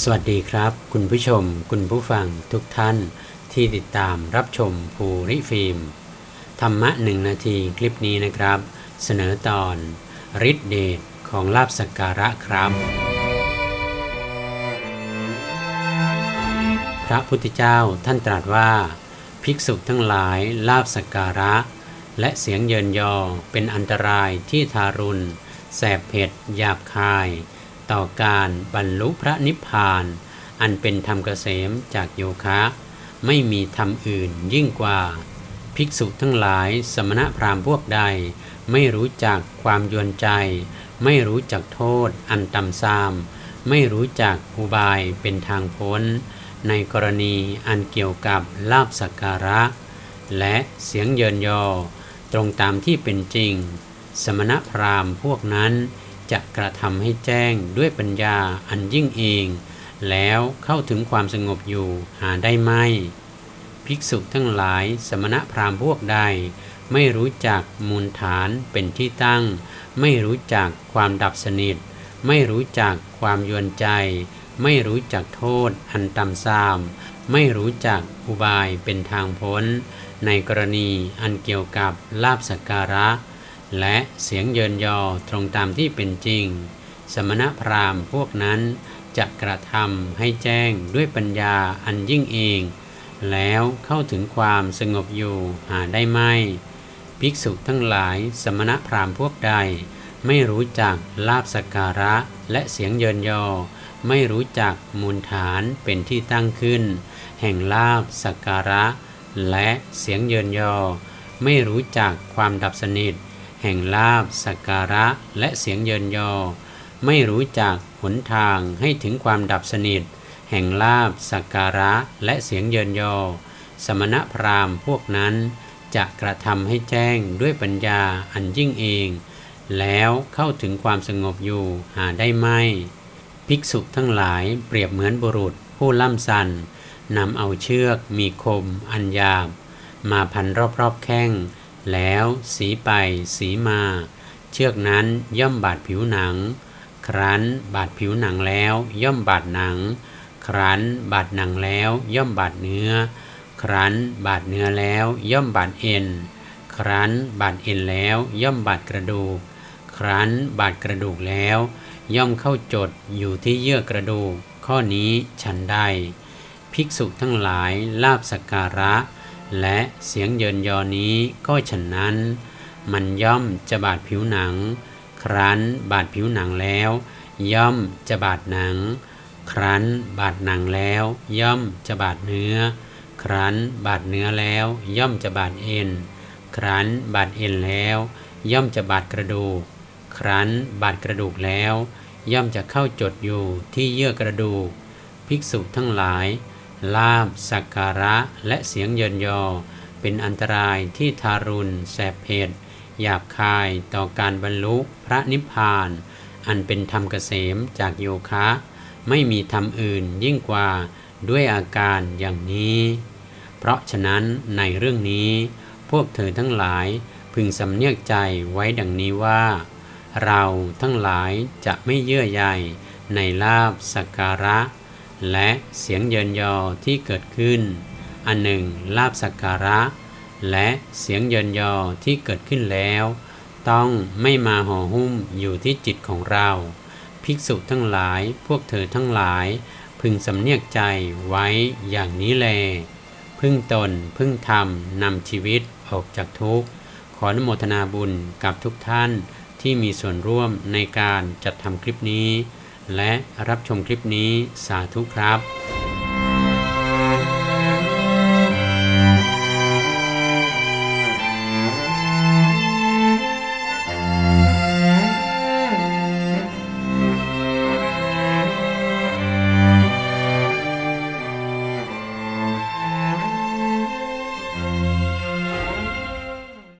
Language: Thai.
สวัสดีครับ คุณผู้ชม คุณผู้ฟังทุกท่านที่ติดตามรับชมภูริฟิล์มธรรมะหนึ่งนาทีคลิปนี้นะครับ เสนอตอนฤทธิเดชของลาบสักการะครับ พระพุทธเจ้าท่านตรัสว่า ภิกษุทั้งหลายลาบสักการะ และเสียงเยินยอเป็นอันตรายที่ทารุณ แสบเผ็ดหยาบคาย ต่อการบรรลุพระนิพพาน อันเป็นธรรมเกษมจากโยคะ ไม่มีธรรมอื่นยิ่งกว่า ภิกษุทั้งหลายสมณพราหมณ์พวกใด ไม่รู้จักความยวนใจ ไม่รู้จักโทษอันต่ำซาม ไม่รู้จักอุบายเป็นทางพ้น ในกรณีอันเกี่ยวกับลาบสักการะ และเสียงเยินยอ ตรงตามที่เป็นจริง สมณพราหมณ์พวกนั้น จะกระทำให้แจ้งด้วยปัญญาอันยิ่งเอง แล้วเข้าถึงความสงบอยู่หาได้ไหมภิกษุทั้งหลายสมณพราหมณ์พวกใด ไม่รู้จักมูลฐานเป็นที่ตั้ง ไม่รู้จักความดับสนิท ไม่รู้จักความยวนใจ ไม่รู้จักโทษอันต่ำซาม ไม่รู้จักอุบายเป็นทางพ้น ในกรณีอันเกี่ยวกับลาบสักการะ และเสียงเยินยอตรงตามที่เป็นจริง สมณพราหมณ์พวกนั้นจะกระทำให้แจ้งด้วยปัญญาอันยิ่งเอง แล้วเข้าถึงความสงบอยู่หาได้ไหมภิกษุทั้งหลายสมณพราหมณ์พวกใด ไม่รู้จักลาบสการะและเสียงเยินยอ ไม่รู้จักมูลฐานเป็นที่ตั้งขึ้น แห่งลาบสการะ และเสียงเยินยอ ไม่รู้จักความดับสนิท แห่งลาบสักการะและเสียงเยินยอ ไม่รู้จักหนทางให้ถึงความดับสนิท แห่งลาบสักการะและเสียงเยินยอ สมณพราหมณ์พวกนั้นจะกระทำให้แจ้งด้วยปัญญาอันยิ่งเอง แล้วเข้าถึงความสงบอยู่หาได้ไหมภิกษุทั้งหลายเปรียบเหมือนบุรุษผู้ล่ำสันนำเอาเชือกมีคมอันยาบ มาพันรอบๆแข้ง แล้วสีไปสีมา เชือกนั้นย่อมบาดผิวหนัง ครั้นบาดผิวหนังแล้วย่อมบาดหนัง ครั้นบาดหนังแล้วย่อมบาดเนื้อ ครั้นบาดเนื้อแล้วย่อมบาดเอ็น ครั้นบาดเอ็นแล้วย่อมบาดกระดูก ครั้นบาดกระดูกแล้ว ย่อมเข้าจดอยู่ที่เยื่อกระดูก ข้อนี้ฉันได้ ภิกษุทั้งหลายลาบสักการะ และเสียงเยินยอนี้ก็ฉันนั้น มันย่อมจะบาดผิวหนัง ครั้นบาดผิวหนังแล้ว ย่อมจะบาดหนัง ครั้นบาดหนังแล้ว ย่อมจะบาดเนื้อ ครั้นบาดเนื้อแล้ว ย่อมจะบาดเอ็น ครั้นบาดเอ็นแล้ว ย่อมจะบาดกระดูก ครั้นบาดกระดูกแล้ว ย่อมจะเข้าจดอยู่ที่เยื่อกระดูก ภิกษุทั้งหลาย ลาบสักการะ และเสียงเยินยอ เป็นอันตรายที่ทารุณแสบเผ็ดหยาบคายต่อการบรรลุพระนิพพาน อันเป็นธรรมเกษมจากโยคะ ไม่มีธรรมอื่นยิ่งกว่าด้วยอาการอย่างนี้ เพราะฉะนั้นในเรื่องนี้ พวกเธอทั้งหลายพึงสำเนียกใจไว้ดังนี้ว่า เราทั้งหลายจะไม่เยื่อใยในลาบสักการะ และเสียงเยินยอที่เกิดขึ้น อันหนึ่งลาบสักการะ และเสียงเยินยอที่เกิดขึ้นแล้ว ต้องไม่มาห่อหุ้มอยู่ที่จิตของเรา ภิกษุทั้งหลายพวกเธอทั้งหลาย พึงสำเนียกใจไว้อย่างนี้แล พึ่งตนพึ่งธรรมนำชีวิตออกจากทุกข์ ขออนุโมทนาบุญกับทุกท่านที่มีส่วนร่วมในการจัดทำคลิปนี้ และรับชมคลิปนี้สาธุครับ